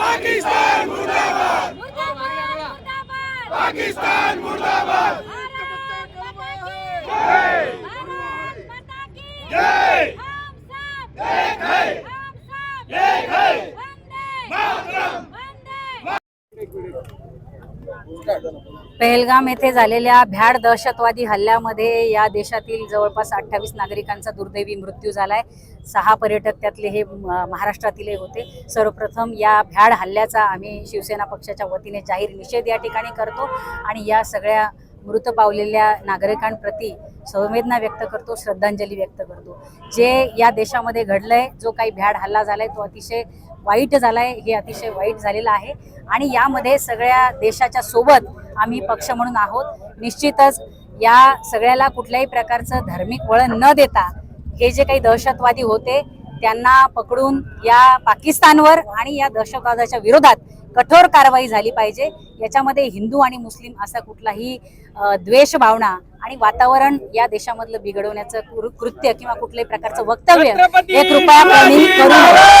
पाकिस्तान मुर्दाबाद मुर्दाबाद मुर्दाबाद पाकिस्तान मुर्दाबाद भारत माता की जय भारत माता की जय हम सब एक है हम सब एक है वंदे मातरम वंदे पहलगाम येथे झालेल्या भ्याड दहशतवादी हल्ल्यामध्ये या देशातील जवळपास अठ्ठावीस नागरिकांचा दुर्दैवी मृत्यू झालाय. सहा पर्यटक त्यातले हे म- महाराष्ट्रातीलही होते. सर्वप्रथम या भ्याड हल्ल्याचा आम्ही शिवसेना पक्षाच्या वतीने जाहीर निषेध या ठिकाणी करतो आणि या सगळ्या मृत पावलेल्या नागरिकांप्रती संवेदना व्यक्त करतो श्रद्धांजली व्यक्त करतो. जे या देशामध्ये घडलंय जो काही भ्याड हल्ला झालाय तो अतिशय वाईट झालाय हे अतिशय वाईट झालेलं आहे. आणि यामध्ये सगळ्या देशाच्या सोबत आम्ही पक्ष म्हणून आहोत. निश्चितच या सगळ्याला कुठल्याही प्रकारचं धार्मिक वळण न देता हे जे काही दहशतवादी होते त्यांना पकडून या पाकिस्तानवर आणि या दहशतवादाच्या विरोधात कठोर कारवाई झाली पाहिजे. याच्यामध्ये हिंदू आणि मुस्लिम असा कुठलाही द्वेष भावना आणि वातावरण या देशामधलं बिघडवण्याचं कृत्य किंवा कुठल्याही प्रकारचं वक्तव्य हे कृपया करू